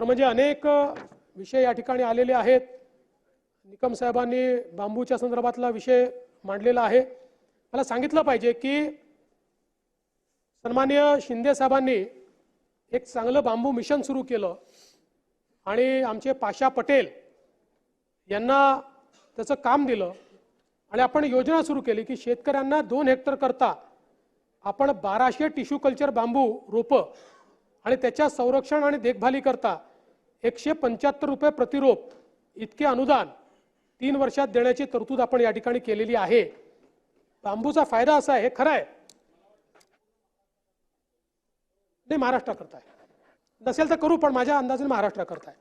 तर म्हणजे अनेक विषय या ठिकाणी आलेले आहेत. निकम साहेबांनी बांबूच्या संदर्भातला विषय मांडलेला आहे. मला सांगितलं पाहिजे की सन्मान्य शिंदे साहेबांनी एक चांगलं बांबू मिशन सुरू केलं आणि आमचे पाशा पटेल यांना त्याचं काम दिलं आणि आपण योजना सुरू केली की शेतकऱ्यांना दोन हेक्टर करता आपण बाराशे टिश्यू कल्चर बांबू रोपं आणि त्याच्या संरक्षण आणि देखभाली करता एकशे पंच्याहत्तर रुपये प्रतिरोप इतके अनुदान तीन वर्षात देण्याची तरतूद आपण या ठिकाणी केलेली आहे. बांबूचा फायदा असा आहे हे खरं आहे. नाही महाराष्ट्रा करताय. नसेल तर करू पण माझ्या अंदाजाने महाराष्ट्रा करताय.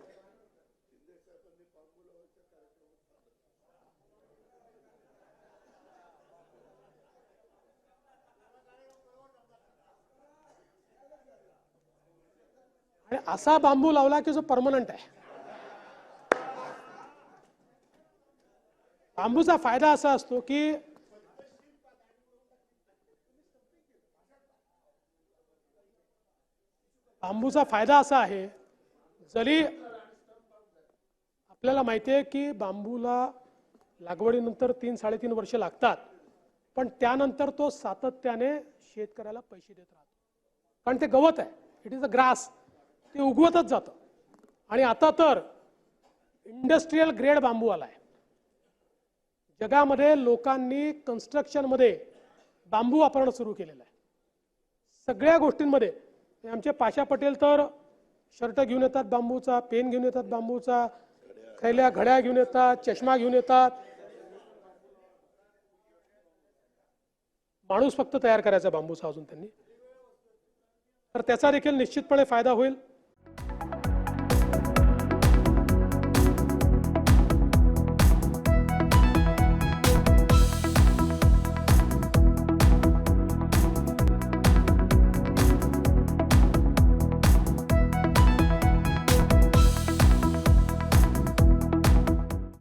आणि असा बांबू लावला की जो परमनंट आहे. बांबूचा फायदा असा असतो की बांबूचा फायदा असा आहे जरी आपल्याला माहिती आहे की बांबूला लागवडीनंतर तीन साडेतीन वर्ष लागतात पण त्यानंतर तो सातत्याने शेतकऱ्याला पैसे देत राहतो. कारण ते गवत आहे. इट इज अ ग्रास ते उगवतच जातं. आणि आता तर इंडस्ट्रीयल ग्रेड बांबू आला आहे जगामध्ये लोकांनी कन्स्ट्रक्शनमध्ये बांबू वापरणं सुरू केलेलं आहे. सगळ्या गोष्टींमध्ये आमचे पाशा पटेल तर शर्ट घेऊन येतात बांबूचा पेन घेऊन येतात बांबूचा खैल्या घड्या घेऊन येतात चष्मा घेऊन येतात. माणूस फक्त तयार करायचा बांबूचा अजून त्यांनी. तर त्याचा देखील निश्चितपणे फायदा होईल.